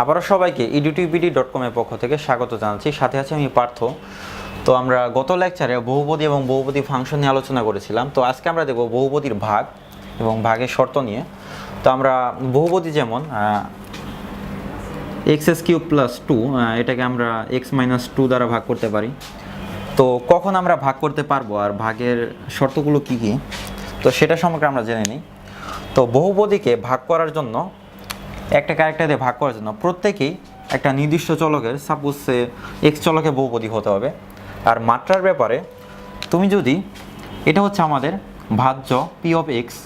আবারও সবাইকে ইডিটিভিডি ডট কমের পক্ষ থেকে স্বাগত জানাচ্ছি। সাথে আছে আমি পার্থ। তো আমরা গত লেকচারে বহুপদী এবং বহুপদী ফাংশন নিয়ে আলোচনা করেছিলাম। তো আজকে আমরা দেখব বহুপদীর ভাগ এবং ভাগের শর্ত নিয়ে। তো আমরা বহুপদী যেমন X S cube plus two এটাকে আমরা এক্স মাইনাস টু দ্বারা ভাগ করতে পারি। তো কখন আমরা ভাগ করতে পারব আর ভাগের শর্তগুলো কি কি? তো সেটা সম্পর্কে আমরা জেনে নিই। তো বহুপদীকে ভাগ করার জন্য একটা ক্যারেক্টার দিয়ে ভাগ করার জন্য প্রত্যেকেই একটা নির্দিষ্ট চলকের সাপোজ সে এক্স চলকে বহুপদী হতে হবে। আর মাত্রার ব্যাপারে তুমি যদি, এটা হচ্ছে আমাদের ভাজ্য পি অফ এক্স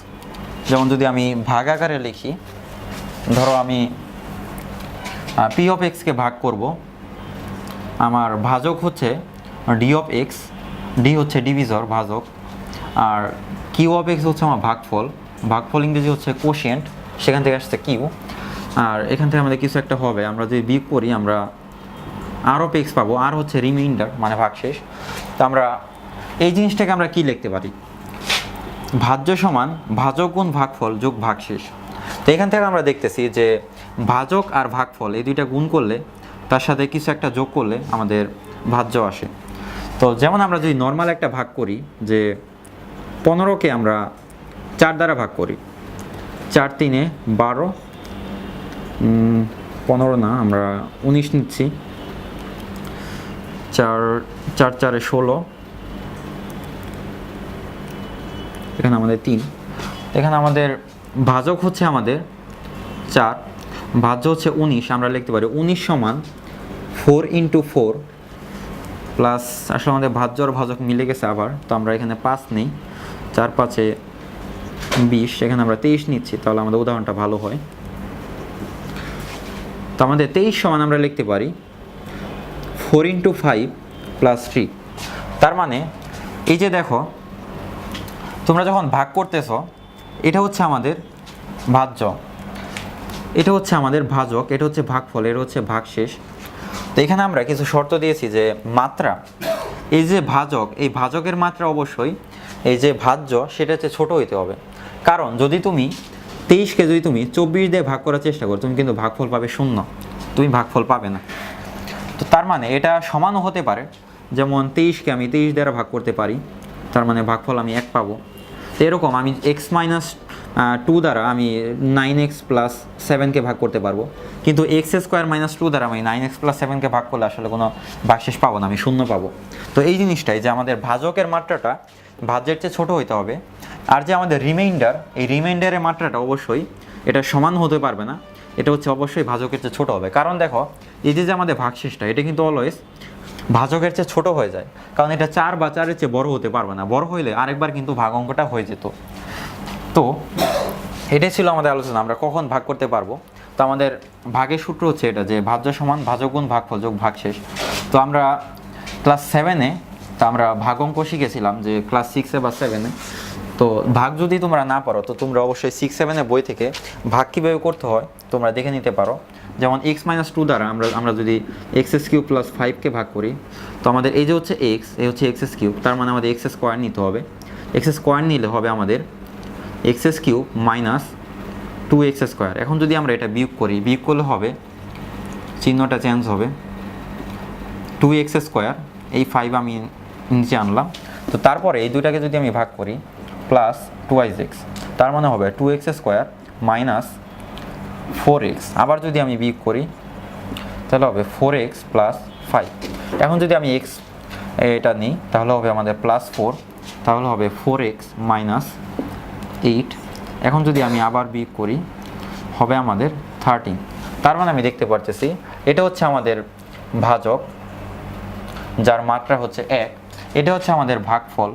যেমন যদি আমি ভাগ আকারে লিখি, ধরো আমি পি অফ এক্সকে ভাগ করব। আমার ভাজক হচ্ছে ডি অফ এক্স ডি হচ্ছে ডিভিজর ভাজক। আর কিউ অফ এক্স হচ্ছে আমার ভাগফল। ভাগফল ইংরেজি হচ্ছে কোশিয়েন্ট সেখান থেকে আসছে কিউ আর এখান থেকে আমাদের কিছু একটা হবে। আমরা যদি বিয়োগ করি, আমরা আরও পেক্স পাবো। আর হচ্ছে রিমাইন্ডার মানে ভাগশেষ। তো আমরা এই জিনিসটাকে আমরা কি লিখতে পারি? ভাজ্য সমান ভাজক গুণ ভাগফল যোগ ভাগশেষ। তো এখান থেকে আমরা দেখতেছি যে ভাজক আর ভাগফল এই দুইটা গুণ করলে তার সাথে কিছু একটা যোগ করলে আমাদের ভাজ্য আসে। তো যেমন আমরা যদি নর্মাল একটা ভাগ করি, যে পনেরোকে আমরা চার দ্বারা ভাগ করি, চার তিনে বারো পনেরো না, আমরা উনিশ নিচ্ছি। চার চার, চারে ষোলো। এখানে আমাদের তিন। এখানে আমাদের ভাজক হচ্ছে আমাদের চার। ভাজ্য হচ্ছে উনিশ, আমরা লিখতে পারি উনিশ সমান ফোর ইন্টু ফোর প্লাস আসলে আমাদের ভাজ্য আর ভাজক মিলে গেছে আবার, তো আমরা এখানে পাঁচ নেই। চার পাঁচে বিশ, এখানে আমরা তেইশ নিচ্ছি, তাহলে আমাদের উদাহরণটা ভালো হয়। তো আমাদের তেইশ সমান আমরা লিখতে পারি four into five plus three. তার মানে এই যে দেখো, তোমরা যখন ভাগ করতেছো, এটা হচ্ছে আমাদের ভাজ্য। এটা হচ্ছে আমাদের ভাজক, এটা হচ্ছে ভাগফল, এটা হচ্ছে ভাগশেষ। তো এখানে আমরা কিছু শর্ত দিয়েছি যে মাত্রা, এই যে ভাজক, এই ভাজকের মাত্রা অবশ্যই, এই যে ভাজ্য, সেটা হচ্ছে ছোট হইতে হবে। কারণ যদি তুমি তেইশকে যদি তুমি চব্বিশ দিয়ে ভাগ করার চেষ্টা করো, তুমি কিন্তু ভাগফল পাবে শূন্য। তুমি ভাগফল পাবে না। তো তার মানে এটা সমানও হতে পারে। যেমন তেইশকে আমি তেইশ দ্বারা ভাগ করতে পারি, তার মানে ভাগফল আমি এক পাবো। তো এরকম আমি এক্স মাইনাস টু দ্বারা আমি নাইন এক্স প্লাস সেভেনকে ভাগ করতে পারব। কিন্তু এক্স স্কোয়ার মাইনাস টু দ্বারা আমি নাইন এক্স প্লাস সেভেনকে ভাগ করলে আসলে কোনো ভাগশেষ পাবো না, আমি শূন্য পাবো। তো এই জিনিসটাই যে আমাদের ভাজকের মাত্রাটা, ভাজ্যের চেয়ে ছোটো হইতে হবে। আর যে আমাদের রিমাইন্ডার এই রিমাইন্ডারের মাত্রাটা অবশ্যই এটা সমান হতে পারবে না। এটা হচ্ছে অবশ্যই ভাজকের চেয়ে ছোটো হবে। কারণ দেখো, এই যে যে আমাদের ভাগশেষটা, এটা কিন্তু অলওয়েজ ভাজকের চেয়ে ছোট হয়ে যায়। কারণ এটা চার বা চারের চেয়ে বড় হতে পারবে না। বড় হইলে আরেকবার কিন্তু ভাগ অঙ্কটা হয়ে যেত। তো, এটাই ছিল আমাদের আলোচনা। আমরা কখন ভাগ করতে পারব? তো আমাদের ভাগের সূত্র হচ্ছে এটা যে ভাজ্য সমান ভাজক গুণ ভাগফল যোগ ভাগশেষ। তো আমরা ক্লাস সেভেনে তো আমরা ভাগ অঙ্ক শিখেছিলাম যে ক্লাস সিক্সে বা সেভেনে তো ভাগ যদি তোমরা না পারো, তো তোমরা অবশ্যই সিক্স সেভেনের বই থেকে ভাগ কীভাবে করতে হয় তোমরা দেখে নিতে পারো। যেমন এক্স মাইনাস টু দ্বারা আমরা আমরা যদি এক্স এস কিউব প্লাস ফাইভকে ভাগ করি, তো আমাদের এই যে হচ্ছে এক্স এই হচ্ছে এক্স এস কিউব তার মানে আমাদের এক্স স্কোয়ার নিতে হবে। এক্স স্কোয়ার নিলে হবে আমাদের X's cube minus two X square এখন যদি আমরা এটা বিয়োগ করি, বিয়োগ করলে হবে, চিহ্নটা চেঞ্জ হবে। টু এক্স স্কোয়ার এই ফাইভ আমি নিচে আনলাম। তো তারপরে এই দুইটাকে যদি আমি ভাগ করি প্লাস টু এক্স তার মানে হবে two X square minus four X আবার যদি আমি বিয়োগ করি, তাহলে হবে ফোর এক্স প্লাস ফাইভ এখন যদি আমি এক্স এটা নিই, তাহলে হবে আমাদের প্লাস ফোর তাহলে হবে ফোর এক্স মাইনাস এইট এখন যদি আমি আবার বিয়োগ করি, হবে আমাদের থার্টিন তার মানে আমি দেখতে পারতেছি, এটা হচ্ছে আমাদের ভাজক, যার মাত্রা হচ্ছে এক। এটা হচ্ছে আমাদের ভাগফল।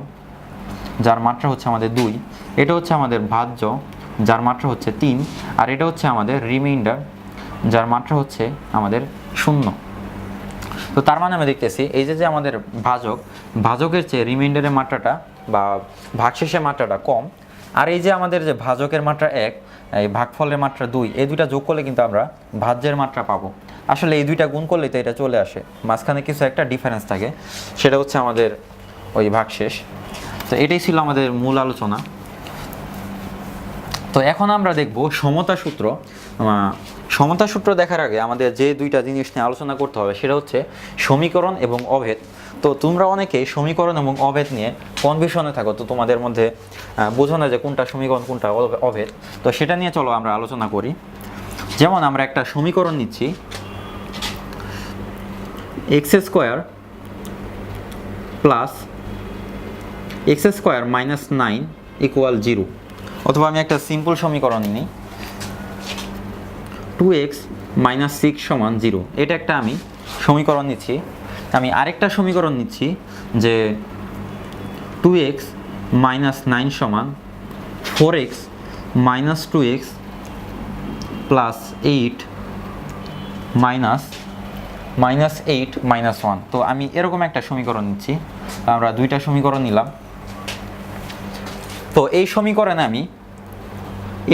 যার মাত্রা হচ্ছে আমাদের দুই, এটা হচ্ছে আমাদের ভাজ্য, যার মাত্রা হচ্ছে তিন, আর এটা হচ্ছে আমাদের রিমাইন্ডার যার মাত্রা হচ্ছে আমাদের শূন্য। তো তার মানে আমি দেখতেছি, এই যে যে আমাদের ভাজক, ভাজকের চেয়ে রিমাইন্ডারের মাত্রাটা বা ভাগশেষের মাত্রাটা কম, আর এই যে আমাদের যে ভাজকের মাত্রা এক, এই ভাগফলের মাত্রা দুই, এই দুইটা যোগ করলে কিন্তু আমরা ভাজ্যের মাত্রা পাবো। আসলে এই দুইটা গুণ করলে তো এটা চলে আসে। মাঝখানে কিছু একটা ডিফারেন্স থাকে, সেটা হচ্ছে আমাদের ওই ভাগশেষ। তো এটাই ছিল আমাদের মূল আলোচনা। তো এখন আমরা দেখব সমতা সূত্র। সমতা সূত্র দেখার আগে আমাদের যে দুইটা জিনিস নিয়ে আলোচনা করতে হবে সেটা হচ্ছে সমীকরণ এবং অভেদ। তো তোমরা অনেকেই সমীকরণ এবং অভেদ নিয়ে কনফিউশনে থাকো, তো তোমাদের মধ্যে বোঝো না যে কোনটা সমীকরণ, কোনটা অভ- অভেদ। তো সেটা নিয়ে চলো আমরা আলোচনা করি। যেমন আমরা একটা সমীকরণ নিচ্ছি। X square plus X square minus nine equal zero. অথবা আমি একটা সিম্পল সমীকরণ নিই। টু এক্স মাইনাস সিক্স সমান জিরো। এটা একটা আমি সমীকরণ নিচ্ছি। আমি আরেকটা সমীকরণ নিচ্ছি যে টু এক্স মাইনাস নাইন সমান four X minus two X plus eight minus minus eight minus one. তো আমি এরকম একটা সমীকরণ নিচ্ছি। আমরা দুইটা সমীকরণ নিলাম। তো এই সমীকরণে আমি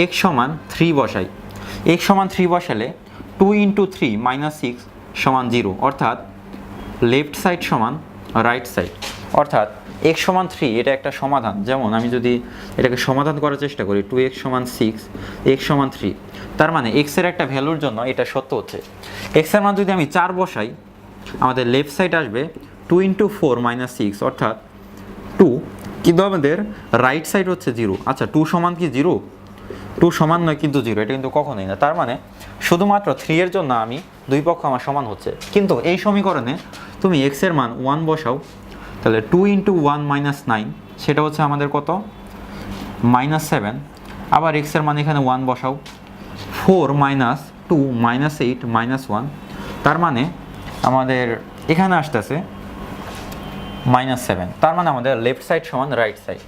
এক্স সমান থ্রি বসাই। এক্স সমান থ্রি বসালে two into three minus six সমান জিরো অর্থাৎ লেফট সাইড সমান রাইট সাইড অর্থাৎ এক্স সমান থ্রি এটা একটা সমাধান। যেমন আমি যদি এটাকে সমাধান করার চেষ্টা করি টু এক্স সমান সিক্স এক্স সমান থ্রি তার মানে এক্সের একটা ভ্যালুর জন্য এটা সত্য হচ্ছে। এক্সের মান যদি আমি চার বসাই, আমাদের লেফট সাইড আসবে two into four minus six অর্থাৎ টু কিন্তু আমাদের রাইট সাইড হচ্ছে জিরো আচ্ছা টু সমান কি জিরো টু সমান নয় কিন্তু জিরো এটা কিন্তু কখনোই না। তার মানে শুধুমাত্র থ্রি এর জন্য আমি দুই পক্ষ আমার সমান হচ্ছে। কিন্তু এই সমীকরণে তুমি এক্সের মান ওয়ান বসাও, তাহলে two into one minus nine সেটা হচ্ছে আমাদের কত? মাইনাস সেভেন আবার এক্সের মান এখানে ওয়ান বসাও four minus two minus eight minus one তার মানে আমাদের এখানে আসতেছে মাইনাস সেভেন। তার মানে আমাদের লেফট সাইড সমান রাইট সাইড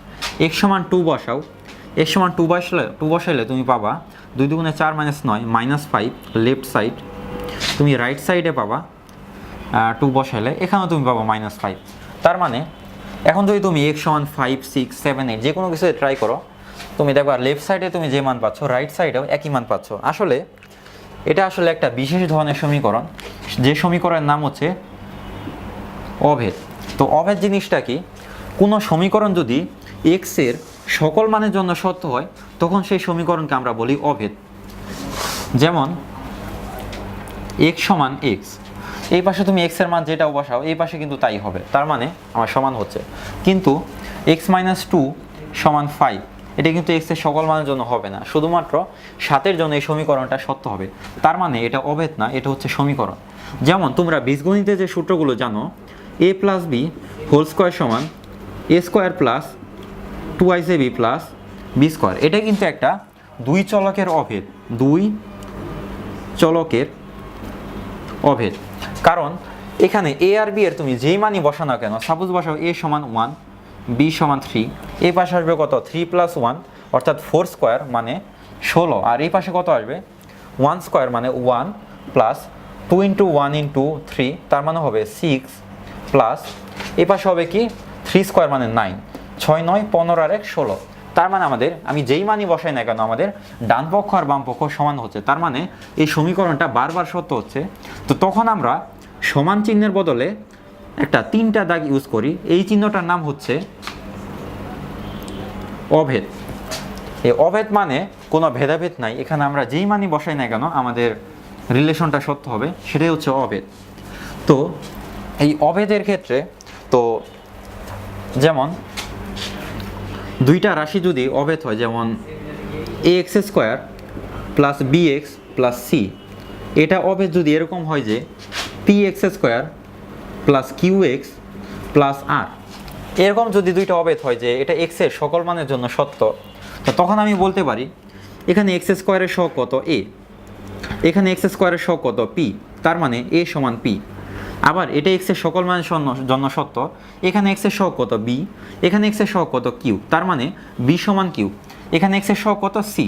এক্স সমান টু বসাও। এক্স সমান টু বসালে টু বসাইলে তুমি পাবা দুই দুগুণে চার মাইনাস নয়, মাইনাস ফাইভ লেফট সাইড তুমি রাইট সাইডে পাবা টু বসাইলে, এখানেও তুমি পাবা মাইনাস ফাইভ তার মানে এখন যদি তুমি এক্স সমান ফাইভ সিক্স সেভেন এইট যে কোনো কিছু ট্রাই করো, তুমি দেখবা লেফট সাইডে তুমি যে মান পাচ্ছ রাইট সাইডেও একই মান পাচ্ছ। আসলে, এটা আসলে একটা বিশেষ ধরনের সমীকরণ। যে সমীকরণের নাম হচ্ছে অভেদ। তো অভেদ জিনিসটা কি? কোনো সমীকরণ যদি এক্সের সকল মানের জন্য সত্য হয়, তখন সেই সমীকরণকে আমরা বলি অভেদ। যেমন এক্স সমান এক্স এই পাশে তুমি এক্সের মান যেটা বসাও, এই পাশে কিন্তু তাই হবে। তার মানে আমার সমান হচ্ছে। কিন্তু এক্স মাইনাস টু সমান ফাইভ এটা কিন্তু এক্সের সকল মানের জন্য হবে না। শুধুমাত্র সাতের জন্য এই সমীকরণটা সত্য হবে। তার মানে এটা অভেদ না, এটা হচ্ছে সমীকরণ। যেমন, তোমরা বীজগণিতে যে সূত্রগুলো জানো A plus B whole square সমান A square plus two ice A B plus B square এটা কিন্তু একটা দুই চলকের অভেদ, দুই চলকের অভেদ। কারণ এখানে এ আর বি এর তুমি যেই মানই বসাও না কেন সাপোজ বসাও এ সমান ওয়ান বি সমান থ্রি এই পাশে আসবে কত? থ্রি প্লাস ওয়ান অর্থাৎ ফোর স্কোয়ার মানে ষোলো। আর এই পাশে কত আসবে? ওয়ান স্কোয়ার মানে one plus two into one into three তার মানে হবে সিক্স প্লাস, এই পাশে হবে কি? থ্রি স্কোয়ার মানে নাইন। ছয় নয়, পনেরো আর এক, ষোলো। তার মানে আমাদের, আমি যেই মানই বসাই না কেন, আমাদের ডান পক্ষ আর বাম পক্ষ সমান হচ্ছে। তার মানে এই সমীকরণটা বারবার সত্য হচ্ছে। তো তখন আমরা সমান চিহ্নের বদলে একটা তিনটা দাগ ইউজ করি। এই চিহ্নটার নাম হচ্ছে অভেদ। এই অভেদ মানে কোনো ভেদাভেদ নাই। এখানে আমরা যেই মানই বসাই না কেন, আমাদের রিলেশনটা সত্য হবে। সেটাই হচ্ছে অভেদ। তো এই অভেদের ক্ষেত্রে তো যেমন দুইটা রাশি যদি অভেদ হয়, যেমন A X square plus B X plus C এটা অভেদ যদি এরকম হয় যে P X square plus Q X plus R এরকম যদি দুইটা অভেদ হয় যে এটা এক্সের সকল মানের জন্য সত্য, তো তখন আমি বলতে পারি এখানে এক্স স্কোয়ারের সহ কত এ এখানে এক্স স্কোয়ারের সহ কত পি তার মানে এ সমান পি আবার এটা এক্সের সকল মানের জন্য সত্য। এখানে এক্সের সহ কত? বি এখানে এক্সের সহ কত? কিউ তার মানে বি সমান কিউ এখানে এক্সের সহ কত? সি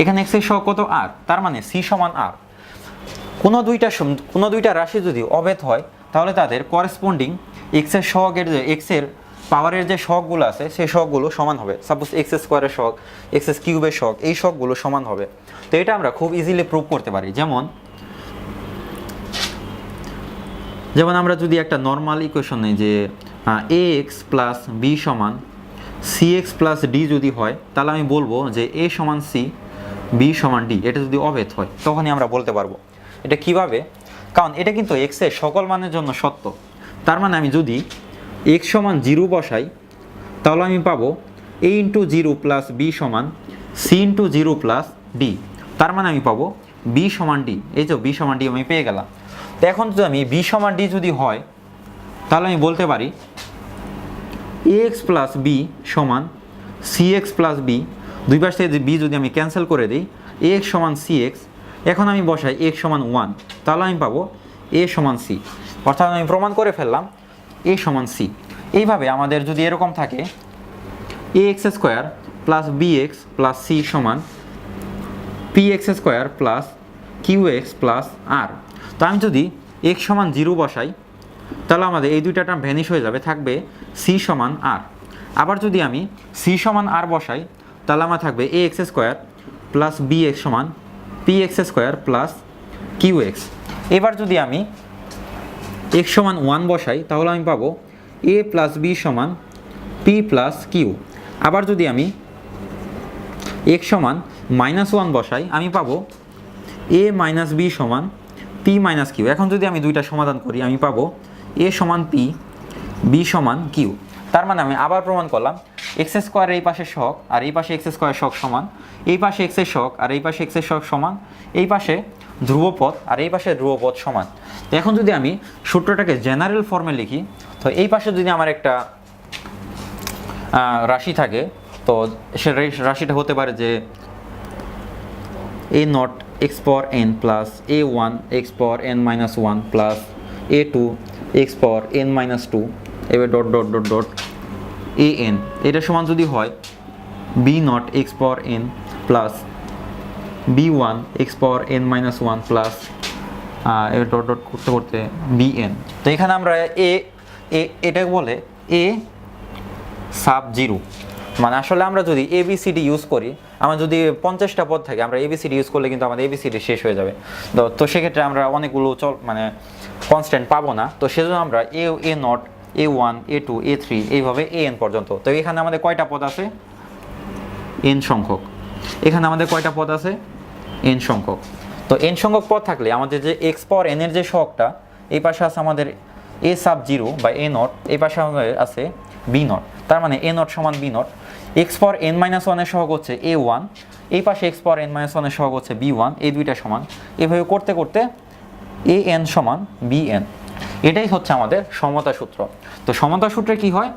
এখানে এক্সের সহগ কত? আর তার মানে সি সমান আর কোনো দুইটা কোনো দুইটা রাশি যদি অভেদ হয়, তাহলে তাদের করেসপন্ডিং এক্সের সহগের যে এক্সের পাওয়ারের যে শখগুলো আছে, সেই শখগুলো সমান হবে। সাপোজ এক্স স্কোয়ারের শখ এক্স কিউবের শখ এই শখগুলো সমান হবে। তো এটা আমরা খুব ইজিলি প্রুভ করতে পারি। যেমন যেমন আমরা যদি একটা নর্মাল ইকুয়েশন যে এ এক্স প্লাস বি সমান সি এক্স প্লাস ডি যদি হয়, তাহলে আমি বলব যে এ সমান সি বি সমান ডি এটা যদি অভেদ হয়, তখনই আমরা বলতে পারব। এটা কীভাবে? কারণ এটা কিন্তু এক্সের সকল মানের জন্য সত্য। তার মানে আমি যদি এক্স সমান জিরো বসাই, তাহলে আমি পাবো A into zero plus B সমান C into zero plus D তার মানে আমি পাবো বি সমান ডি এই যে বি সমান ডি আমি পেয়ে গেলাম। তো এখন যদি আমি বি সমান ডি যদি হয়, তাহলে আমি বলতে পারি এ এক্স প্লাস বি সমান সি এক্স প্লাস বি দুই পাশ থেকে বি যদি আমি ক্যান্সেল করে দিই এ এক্স সমান সি এক্স এখন আমি বসাই এক্স সমান ওয়ান তাহলে আমি পাবো এ সমান সি অর্থাৎ আমি প্রমাণ করে ফেললাম এ সমান সি এইভাবে আমাদের যদি এরকম থাকে A X square plus B X plus C সমান P X square plus Q X plus R তো আমি যদি এক্স সমান জিরো বসাই, তাহলে আমাদের এই দুইটা টার্ম ভ্যানিশ হয়ে যাবে, থাকবে সি সমান আর আবার যদি আমি সি সমান আর বসাই, তাহলে আমার থাকবে A X square plus B X সমান P X square plus Q X এবার যদি আমি এক্স সমান ওয়ান বসাই, তাহলে আমি পাবো এ প্লাস বি সমান পি প্লাস কিউ আবার যদি আমি এক্স সমান মাইনাস ওয়ান বসাই, আমি পাবো এ মাইনাস বি সমান পি মাইনাস কিউ এখন যদি আমি দুইটা সমাধান করি, আমি পাবো এ সমান পি বি সমান কিউ তার মানে আমি আবার প্রমাণ করলাম এক্স স্কোয়ার এই পাশে শখ আর এই পাশে এক্স স্কোয়ার শখ সমান। এই পাশে এক্সের শখ আর এই পাশে এক্সের শখ সমান। এই পাশে ধ্রুবপথ আর এই পাশে ধ্রুবপথ সমান। তো এখন যদি আমি সূত্রটাকে জেনারেল ফর্মে লিখি, তো এই পাশে যদি আমার একটা রাশি থাকে, তো সে রাশিটা হতে পারে যে A naught X power N plus A one X power N minus one plus A two X power N minus two এবার dot dot dot dot A N এটা সমান যদি হয় B naught X power N plus B one X power N minus one plus এবার dot dot করতে করতে B N তো এখানে আমরা এ এটাকে বলে এ সাব জিরো মানে আসলে আমরা যদি এবিসিডি ইউজ করি, আমার যদি পঞ্চাশটা পদ থাকে, আমরা এবিসিডি ইউজ করলে কিন্তু আমাদের এবিসিডি শেষ হয়ে যাবে। তো তো সেক্ষেত্রে আমরা অনেকগুলো চল মানে কনস্ট্যান্ট পাবো না। তো সেজন্য আমরা A A naught A one A two A three এইভাবে এ এন পর্যন্ত। তো এখানে আমাদের কয়টা পদ আছে? এন সংখ্যক। এখানে আমাদের কয়টা পদ আছে? এন সংখ্যক। তো এন সংখ্যক পদ থাকলে আমাদের যে এক্স পাওয়ার এনের যে শখটা এই পাশে আছে আমাদের এ সাব জিরো বা এ নট এই পাশে আছে বি নট তার মানে এ নট সমান B naught X power N minus ওয়ানের সহগ হচ্ছে এ ওয়ান এই পাশে এক্স পাওয়ার এন মাইনাস ওয়ানের সহগ হচ্ছে বি ওয়ান এই দুইটা সমান। এভাবে করতে করতে এ এন সমান বি এন এটাই হচ্ছে আমাদের সমতা সূত্র। তো সমতা সূত্রে কি হয়?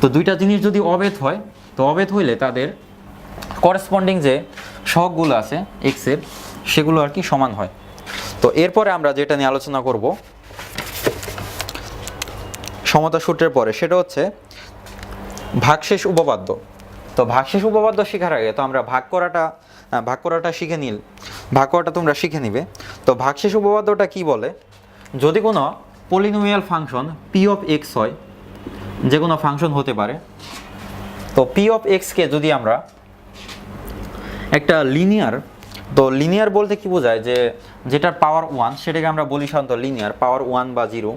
তো দুইটা জিনিস যদি অভেদ হয়, তো অভেদ হইলে তাদের করেসপন্ডিং যে সহগগুলো আছে এক্সের সেগুলো আর কি সমান হয়। তো এরপরে আমরা যেটা নিয়ে আলোচনা করব, সমতা সূত্রের পরে, সেটা হচ্ছে ভাগশেষ উপপাদ্য। তো ভাগশেষ উপপাদ্য শেখার আগে, তো আমরা ভাগ করাটা ভাগ করাটা শিখে নিল। ভাগ করাটা তোমরা শিখে নিবে। তো ভাগশেষ উপপাদ্যটা কি বলে? যদি কোনো polynomial function P of X হয়, যে কোনো ফাংশন হতে পারে, তো পি অফ এক্সকে যদি আমরা একটা লিনিয়ার তো লিনিয়ার বলতে কি বোঝায়? যে যেটার পাওয়ার ওয়ান সেটাকে আমরা বলি সাধারণত লিনিয়ার পাওয়ার ওয়ান বা জিরো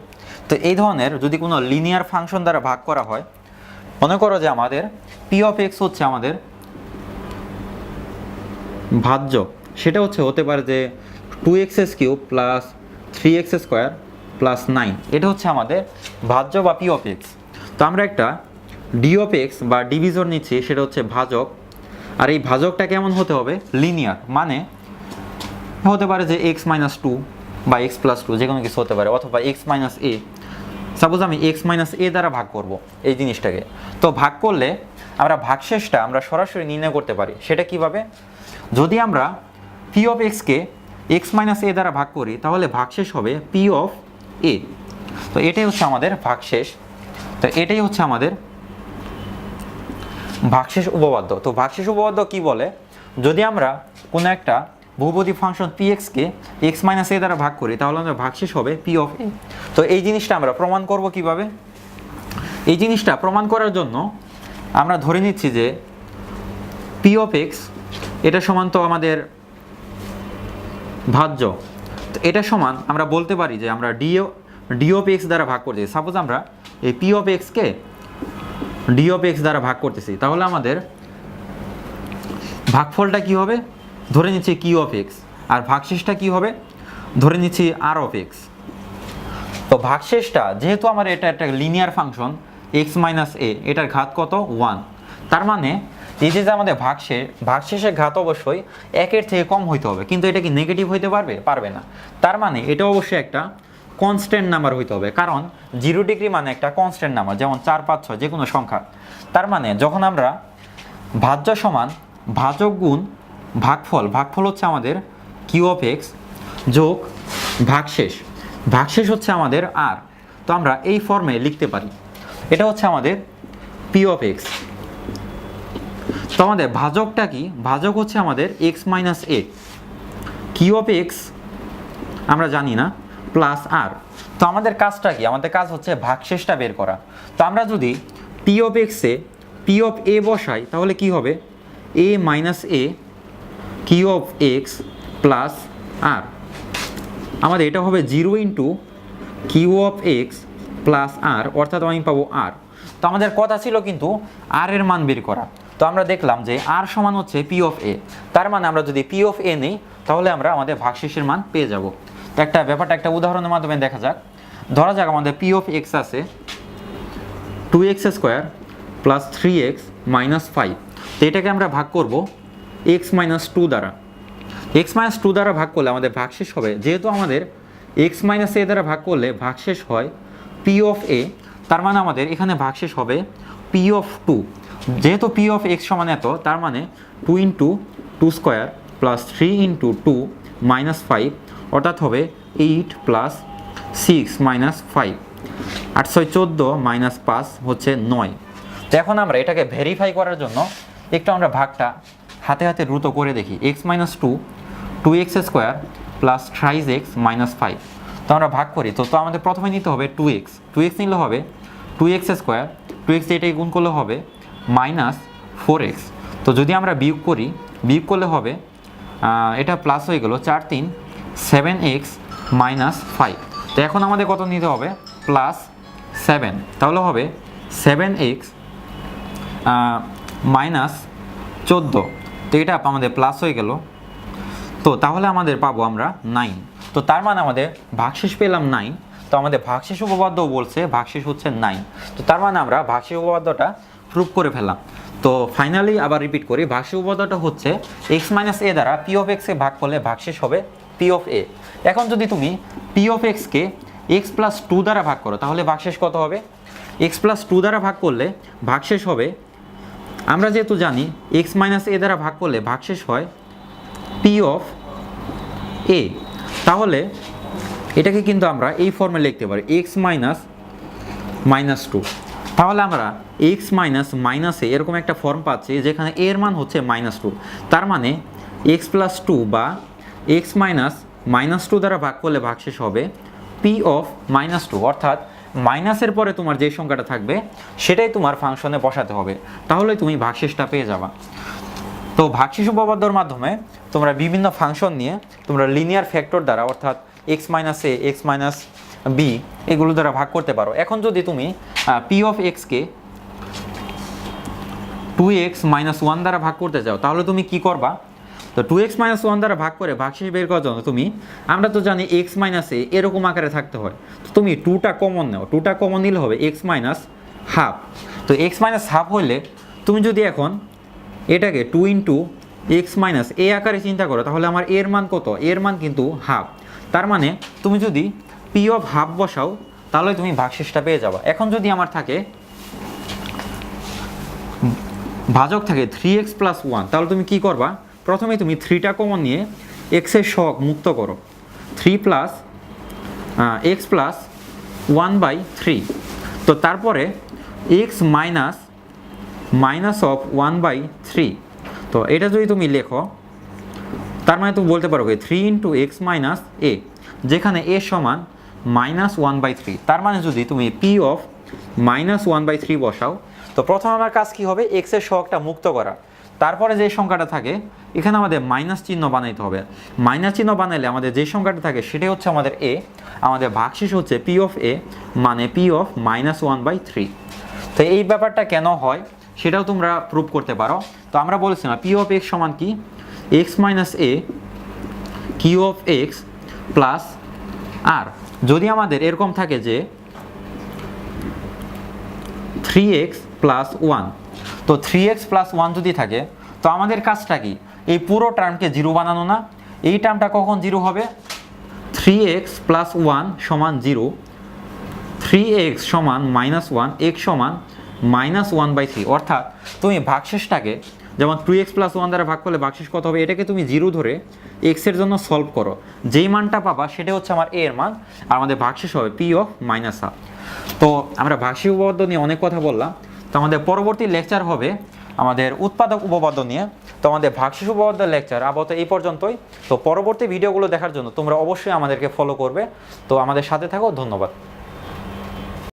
তো এই ধরনের যদি কোনো লিনিয়ার ফাংশন দ্বারা ভাগ করা হয়, মনে করো যে আমাদের পি অফ এক্স হচ্ছে আমাদের ভাজ্য। সেটা হচ্ছে, হতে পারে যে two X's cube plus three X square plus nine এটা হচ্ছে আমাদের ভাজ্য বা পি অফ এক্স তো আমরা একটা ডি অফ এক্স বা ডিভিজন নিচ্ছি, সেটা হচ্ছে ভাজক। আর এই ভাজকটা কেমন হতে হবে? লিনিয়ার মানে হতে পারে যে এক্স মাইনাস টু বা এক্স প্লাস টু যে কোনো কিছু হতে পারে, অথবা এক্স মাইনাস এ সাপোজ আমি এক্স মাইনাস এ দ্বারা ভাগ করব এই জিনিসটাকে। তো ভাগ করলে আমরা ভাগশেষটা আমরা সরাসরি নির্ণয় করতে পারি। সেটা কীভাবে? যদি আমরা পি অফ এক্সকে এক্স মাইনাস এ দ্বারা ভাগ করি, তাহলে ভাগশেষ হবে পি অফ এ তো এটাই হচ্ছে আমাদের ভাগশেষ। তো এটাই হচ্ছে আমাদের ভাগশেষ উপপাদ্য। তো ভাগশেষ উপপাদ্য কি বলে? যদি আমরা কোনো একটা বহুপদী ফাংশন পি এক্সকে এক্স মাইনাস এ দ্বারা ভাগ করি, তাহলে আমরা ভাগশেষ হবে পি অফ এ তো এই জিনিসটা আমরা প্রমাণ করব কীভাবে? এই জিনিসটা প্রমাণ করার জন্য আমরা ধরে নিচ্ছি যে পি অফ এক্স এটা সমান তো আমাদের ভাজ্য। তো এটা সমান আমরা বলতে পারি যে আমরা ডিও ডি এক্স দ্বারা ভাগ করছি সাপোজ আমরা এই পি অফ এক্সকে ডি এক্স দ্বারা ভাগ করতেছি। তাহলে আমাদের ভাগফলটা কি হবে? ধরে নিচ্ছি কিউ অফ এক্স আর ভাগশেষটা কি হবে? ধরে নিচ্ছি আর অফ এক্স তো ভাগশেষটা, যেহেতু আমার এটা একটা linear function x minus a এটার ঘাত কত? ওয়ান তার মানে যে যে আমাদের ভাগশেষ, ভাগশেষের ঘাত অবশ্যই একের থেকে কম হইতে হবে। কিন্তু এটা কি নেগেটিভ হইতে পারবে? পারবে না। তার মানে এটা অবশ্যই একটা কনস্ট্যান্ট নাম্বার হইতে হবে। কারণ জিরো ডিগ্রি মানে একটা কনস্ট্যান্ট নাম্বার যেমন চার, পাঁচ, ছয়, যে কোনো সংখ্যা। তার মানে যখন আমরা ভাজ্য সমান ভাজক গুণ ভাগফল ভাগফল হচ্ছে আমাদের কিউ অফ এক্স যোগ ভাগশেষ। ভাগশেষ হচ্ছে আমাদের আর তো আমরা এই ফর্মে লিখতে পারি। এটা হচ্ছে আমাদের পি অফ এক্স তো আমাদের ভাজকটা কি? ভাজক হচ্ছে আমাদের x minus a q of x আমরা জানি না প্লাস আর তো আমাদের কাজটা কি? আমাদের কাজ হচ্ছে ভাগশেষটা বের করা। তো আমরা যদি পি অফ এক্সে পি অফ এ বসাই, তাহলে কি হবে? A minus a q of x plus r আমাদের এটা হবে zero into q of x plus r অর্থাৎ আমি পাবো আর তো আমাদের কথা ছিল কিন্তু আর এর মান বের করা। তো আমরা দেখলাম যে আর সমান হচ্ছে পি অফ এ তার মানে আমরা যদি পি অফ এ নিই, তাহলে আমরা আমাদের ভাগশেষের মান পেয়ে যাব। তো একটা ব্যাপারটা, একটা উদাহরণের মাধ্যমে দেখা যাক। ধরা যাক আমাদের পি অফ এক্স আছে two x square plus three x minus five তো এটাকে আমরা ভাগ করব এক্স মাইনাস টু দ্বারা। এক্স মাইনাস টু দ্বারা ভাগ করলে আমাদের ভাগশেষ হবে। যেহেতু আমাদের এক্স মাইনাস এ দ্বারা ভাগ করলে ভাগশেষ হয় পি অফ এ তার মানে আমাদের এখানে ভাগশেষ হবে পি অফ টু যেহেতু পি অফ এক্স সমান এত, তার মানে two into two square plus three into two minus five অর্থাৎ হবে eight plus six minus five আট ছয় চোদ্দ মাইনাস পাঁচ হচ্ছে নয়। তো এখন আমরা এটাকে ভেরিফাই করার জন্য একটু আমরা ভাগটা হাতে হাতে দ্রুত করে দেখি। X minus two two x square plus thrice x minus five তো আমরা ভাগ করি। তো তো আমাদের প্রথমে নিতে হবে টু এক্স টু এক্স নিলে হবে two x square two x এটাই গুণ করলে হবে মাইনাস ফোর এক্স তো, যদি আমরা বিয়োগ করি, বিয়োগ করলে হবে এটা প্লাস হয়ে গেল চার তিন সেভেন এক্স মাইনাস ফাইভ তো, এখন আমাদের কত নিতে হবে? প্লাস সেভেন তাহলে হবে সেভেন এক্স মাইনাস চোদ্দ। তো, এটা আমাদের প্লাস হয়ে গেল। তো, তাহলে আমাদের পাবো আমরা নাইন তো তার মানে আমাদের ভাগশেষ পেলাম নাইন তো আমাদের ভাগশেষ উপপাদ্য বলছে ভাগশেষ হচ্ছে নাইন তো তার মানে আমরা ভাগশেষ উপপাদ্যটা প্রুভ করে ফেললাম। তো ফাইনালি আবার রিপিট করি, ভাগশেষ উপপাদ্যটা হচ্ছে এক্স মাইনাস এ দ্বারা পি অফ এক্সকে ভাগ করলে ভাগশেষ হবে পি অফ এ এখন যদি তুমি পি অফ এক্সকে এক্স প্লাস টু দ্বারা ভাগ করো, তাহলে ভাগশেষ কত হবে? এক্স প্লাস টু দ্বারা ভাগ করলে ভাগশেষ হবে, আমরা যেহেতু জানি এক্স মাইনাস এ দ্বারা ভাগ করলে ভাগশেষ হয় পি অফ এ তাহলে এটাকে কিন্তু আমরা এই ফর্মে লিখতে পারি এক্স মাইনাস মাইনাস টু তাহলে আমরা এক্স মাইনাস মাইনাসে এরকম একটা ফর্ম পাচ্ছি যেখানে এর মান হচ্ছে মাইনাস টু তার মানে এক্স প্লাস টু বা এক্স মাইনাস মাইনাস টু দ্বারা ভাগ করলে ভাগশেষ হবে পি অফ মাইনাস টু অর্থাৎ মাইনাসের পরে তোমার যে সংখ্যাটা থাকবে, সেটাই তোমার ফাংশনে বসাতে হবে। তাহলে তুমি ভাগশেষটা পেয়ে যাবা। তো ভাগশেষ উপপাদ্যর মাধ্যমে তোমরা বিভিন্ন ফাংশন নিয়ে তোমরা লিনিয়ার ফ্যাক্টর দ্বারা, অর্থাৎ x minus a x minus b এগুলো দ্বারা ভাগ করতে পারো। এখন যদি তুমি পি অফ এক্সকে টু এক্স মাইনাস ওয়ান দ্বারা ভাগ করতে চাও, তাহলে তুমি কি করবা? তো টু এক্স মাইনাস ওয়ান দ্বারা ভাগ করে ভাগশেষ বের করার জন্য তুমি, আমরা তো জানি এক্স মাইনাস এ এরকম আকারে থাকতে হয়। তো তুমি টুটা কমন নাও। টুটা কমন নিলে হবে এক্স মাইনাস হাফ তো এক্স মাইনাস হাফ হলে তুমি যদি এখন এটাকে two into x minus a আকারে চিন্তা করো, তাহলে আমার এর মান কত? এর মান কিন্তু হাফ তার মানে তুমি যদি পি অফ হাফ বসাও, তাহলে তুমি ভাগশেষটা পেয়ে যাবা। এখন যদি আমার থাকে, ভাজক থাকে থ্রি এক্স প্লাস ওয়ান তাহলে তুমি কি করবা? প্রথমে তুমি থ্রিটা কমন নিয়ে এক্সের শখ মুক্ত করো। Three plus x plus one by three তো তারপরে x minus minus of one by three তো এটা যদি তুমি লেখো, তার মানে তুমি বলতে পারো three into x minus a যেখানে এ সমান মাইনাস ওয়ান বাই থ্রি তার মানে যদি তুমি p of minus one by three বসাও, তো প্রথম আমার কাজ কি হবে? এক্সের শখটা মুক্ত করা। তারপরে যে সংখ্যাটা থাকে, এখানে আমাদের মাইনাস চিহ্ন বানাইতে হবে। মাইনাস চিহ্ন বানাইলে আমাদের যে সংখ্যাটা থাকে, সেটাই হচ্ছে আমাদের এ আমাদের ভাগশেষ হচ্ছে পি অফ এ মানে p of minus one by three তো এই ব্যাপারটা কেন হয়? সেটাও তোমরা প্রুভ করতে পারো। তো আমরা বলেছিলাম পি অফ এক্স সমান কি? X minus a q of x plus r যদি আমাদের এরকম থাকে যে থ্রি এক্স প্লাস ওয়ান তো থ্রি এক্স প্লাস ওয়ান যদি থাকে, তো আমাদের কাজটা কি? এই পুরো টার্মকে জিরো বানানো না। এই টার্মটা কখন জিরো হবে? থ্রি এক্স প্লাস ওয়ান সমান জিরো থ্রি এক্স সমান মাইনাস ওয়ান এক্স সমান মাইনাস ওয়ান বাই থ্রি। অর্থাৎ তুমি ভাগশেষটাকে যেমন টু এক্স প্লাস ওয়ান দ্বারা ভাগ করলে ভাগশেষ কত হবে? এটাকে তুমি জিরো ধরে এক্সের জন্য সলভ করো। যেই মানটা পাবা সেটা হচ্ছে আমার এ এর মান, আর আমাদের ভাগশেষ হবে পি অফ মাইনাস হাফ তো আমরা ভাগশেষ উপপাদ্য নিয়ে অনেক কথা বললাম। তো আমাদের পরবর্তী লেকচার হবে আমাদের উৎপাদক উপপাদ্য নিয়ে। তো আমাদের ভাগশেষ উপপাদ্য লেকচার আপাতত এই পর্যন্তই। তো পরবর্তী ভিডিওগুলো দেখার জন্য তোমরা অবশ্যই আমাদেরকে ফলো করবে। তো আমাদের সাথে থাকো, ধন্যবাদ।